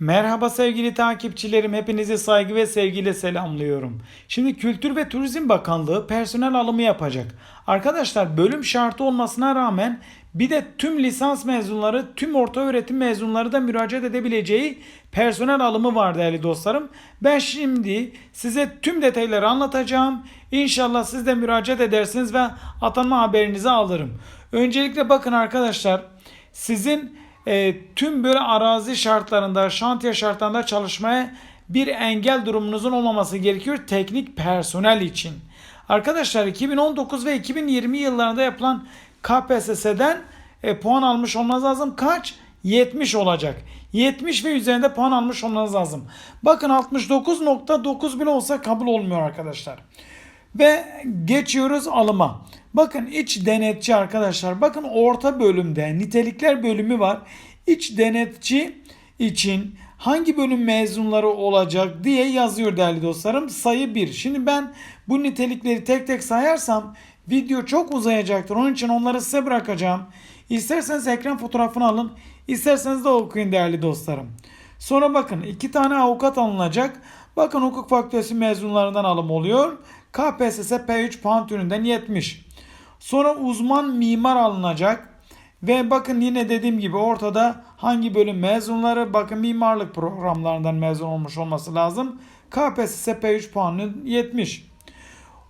Merhaba sevgili takipçilerim. Hepinizi saygı ve sevgiyle selamlıyorum. Şimdi Kültür ve Turizm Bakanlığı personel alımı yapacak. Arkadaşlar bölüm şartı olmasına rağmen bir de tüm lisans mezunları, tüm orta öğretim mezunları da müracaat edebileceği personel alımı var değerli dostlarım. Ben şimdi size tüm detayları anlatacağım. İnşallah siz de müracaat edersiniz ve atanma haberinizi alırım. Öncelikle bakın arkadaşlar sizin e, tüm böyle arazi şartlarında, şantiye şartlarında çalışmaya bir engel durumunuzun olmaması gerekiyor teknik personel için. Arkadaşlar 2019 ve 2020 yıllarında yapılan KPSS'den e, puan almış olmanız lazım. Kaç? 70 olacak. 70 ve üzerinde puan almış olmanız lazım. Bakın 69.9 bile olsa kabul olmuyor arkadaşlar. Ve geçiyoruz alıma. Bakın iç denetçi arkadaşlar. Bakın orta bölümde nitelikler bölümü var. İç denetçi için hangi bölüm mezunları olacak diye yazıyor değerli dostlarım. Sayı 1. Şimdi ben bu nitelikleri tek tek sayarsam video çok uzayacaktır. Onun için onları size bırakacağım. İsterseniz ekran fotoğrafını alın. isterseniz de okuyun değerli dostlarım. Sonra bakın iki tane avukat alınacak. Bakın hukuk fakültesi mezunlarından alım oluyor. KPSS P3 puan türünden 70. Sonra uzman mimar alınacak. Ve bakın yine dediğim gibi ortada hangi bölüm mezunları bakın mimarlık programlarından mezun olmuş olması lazım. KPSS P3 puanı 70.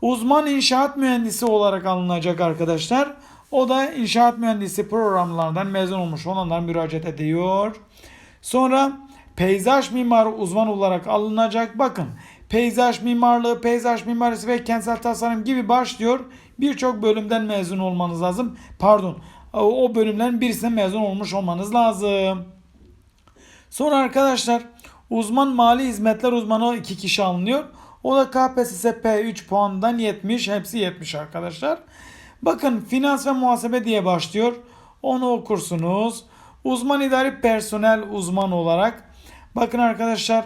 Uzman inşaat mühendisi olarak alınacak arkadaşlar. O da inşaat mühendisi programlarından mezun olmuş olanlar müracaat ediyor. Sonra peyzaj mimarı uzman olarak alınacak. Bakın peyzaj mimarlığı, peyzaj mimarisi ve kentsel tasarım gibi başlıyor. Birçok bölümden mezun olmanız lazım. Pardon o bölümlerin birisine mezun olmuş olmanız lazım. Sonra arkadaşlar uzman mali hizmetler uzmanı iki kişi alınıyor. O da KPSS P3 puanından 70. Hepsi 70 arkadaşlar. Bakın finans ve muhasebe diye başlıyor. Onu okursunuz. Uzman idari personel uzman olarak. Bakın arkadaşlar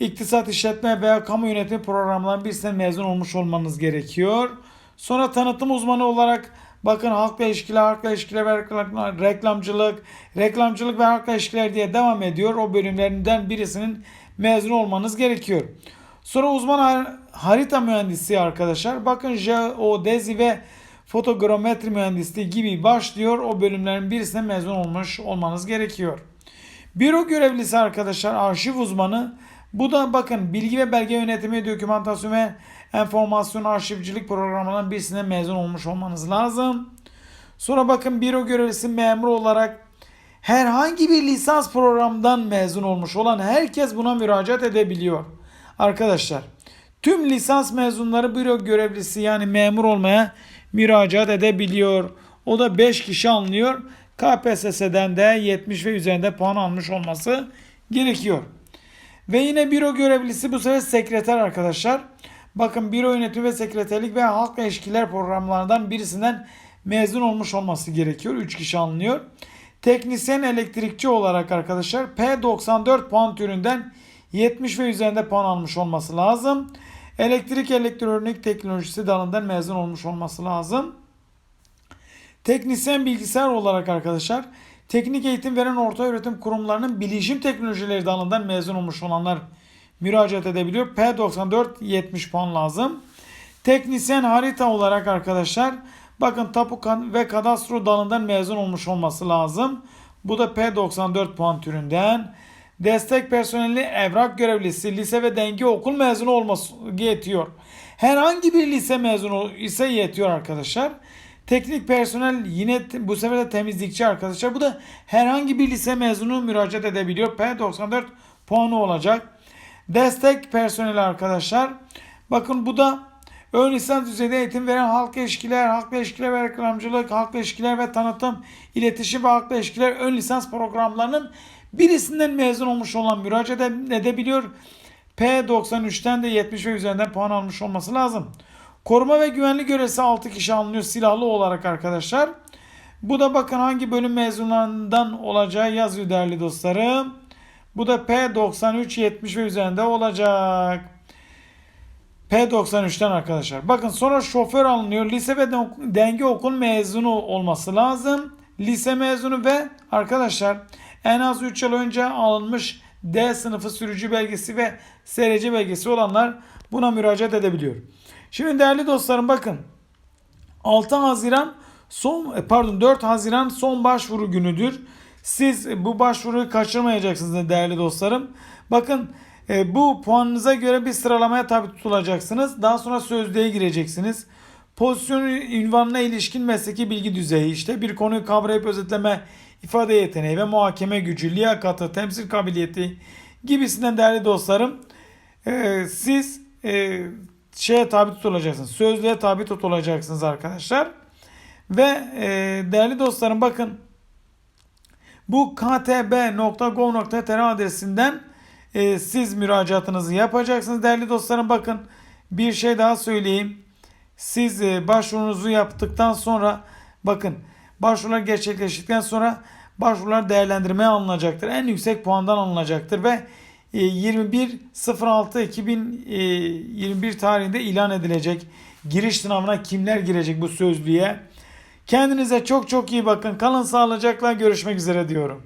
iktisat işletme veya kamu yönetimi programlarından birisine mezun olmuş olmanız gerekiyor. Sonra tanıtım uzmanı olarak bakın halkla ilişkiler, halkla ilişkiler ve reklamcılık, reklamcılık ve halkla ilişkiler diye devam ediyor. O bölümlerinden birisinin mezun olmanız gerekiyor. Sonra uzman harita mühendisi arkadaşlar. Bakın jeodezi ve fotogrametri mühendisliği gibi başlıyor. O bölümlerin birisine mezun olmuş olmanız gerekiyor. Büro görevlisi arkadaşlar arşiv uzmanı. Bu da bakın bilgi ve belge yönetimi, dokümantasyon ve enformasyon arşivcilik programından birisine mezun olmuş olmanız lazım. Sonra bakın büro görevlisi memur olarak herhangi bir lisans programdan mezun olmuş olan herkes buna müracaat edebiliyor. Arkadaşlar tüm lisans mezunları büro görevlisi yani memur olmaya müracaat edebiliyor. O da 5 kişi alınıyor. KPSS'den de 70 ve üzerinde puan almış olması gerekiyor. Ve yine büro görevlisi bu sefer sekreter arkadaşlar. Bakın büro yönetimi ve sekreterlik ve halkla ilişkiler programlarından birisinden mezun olmuş olması gerekiyor. 3 kişi alınıyor. Teknisyen elektrikçi olarak arkadaşlar P94 puan türünden 70 ve üzerinde puan almış olması lazım. Elektrik elektronik teknolojisi dalından mezun olmuş olması lazım. Teknisyen bilgisayar olarak arkadaşlar teknik eğitim veren orta öğretim kurumlarının bilişim teknolojileri dalından mezun olmuş olanlar müracaat edebiliyor. P94 70 puan lazım. Teknisyen harita olarak arkadaşlar bakın tapu ve kadastro dalından mezun olmuş olması lazım. Bu da P94 puan türünden. Destek personeli evrak görevlisi lise ve denge okul mezunu olması yetiyor. Herhangi bir lise mezunu ise yetiyor arkadaşlar. Teknik personel yine bu sefer de temizlikçi arkadaşlar. Bu da herhangi bir lise mezunu müracaat edebiliyor. P94 puanı olacak. Destek personeli arkadaşlar. Bakın bu da ön lisans düzeyde eğitim veren halkla ilişkiler, halkla ilişkiler ve reklamcılık, halkla ilişkiler ve tanıtım, iletişim ve halkla ilişkiler ön lisans programlarının birisinden mezun olmuş olan müracaat edebiliyor. P93'ten de 70 ve üzerinden puan almış olması lazım. Koruma ve güvenlik görevlisi 6 kişi alınıyor silahlı olarak arkadaşlar. Bu da bakın hangi bölüm mezunlarından olacağı yazıyor değerli dostlarım. Bu da P93 70 ve üzerinde olacak. P93'ten arkadaşlar. Bakın sonra şoför alınıyor. Lise ve denge okul mezunu olması lazım. Lise mezunu ve arkadaşlar en az 3 yıl önce alınmış D sınıfı sürücü belgesi ve SRC belgesi olanlar buna müracaat edebiliyor. Şimdi değerli dostlarım bakın 6 Haziran son e, pardon 4 Haziran son başvuru günüdür. Siz e, bu başvuruyu kaçırmayacaksınız değerli dostlarım. Bakın e, bu puanınıza göre bir sıralamaya tabi tutulacaksınız. Daha sonra sözlüğe gireceksiniz. Pozisyon ünvanına ilişkin mesleki bilgi düzeyi işte bir konuyu kavrayıp özetleme, ifade yeteneği ve muhakeme gücü, liyakatı, temsil kabiliyeti gibisinden değerli dostlarım siz şeye tabi tutulacaksınız. Sözlüğe tabi tutulacaksınız arkadaşlar. Ve e, değerli dostlarım bakın bu ktb.gov.tr adresinden e, siz müracaatınızı yapacaksınız. Değerli dostlarım bakın bir şey daha söyleyeyim. Siz e, başvurunuzu yaptıktan sonra bakın başvurular gerçekleştikten sonra başvurular değerlendirmeye alınacaktır. En yüksek puandan alınacaktır ve 21.06.2021 e, tarihinde ilan edilecek. Giriş sınavına kimler girecek bu sözlüğe? Kendinize çok çok iyi bakın. Kalın sağlıcakla görüşmek üzere diyorum.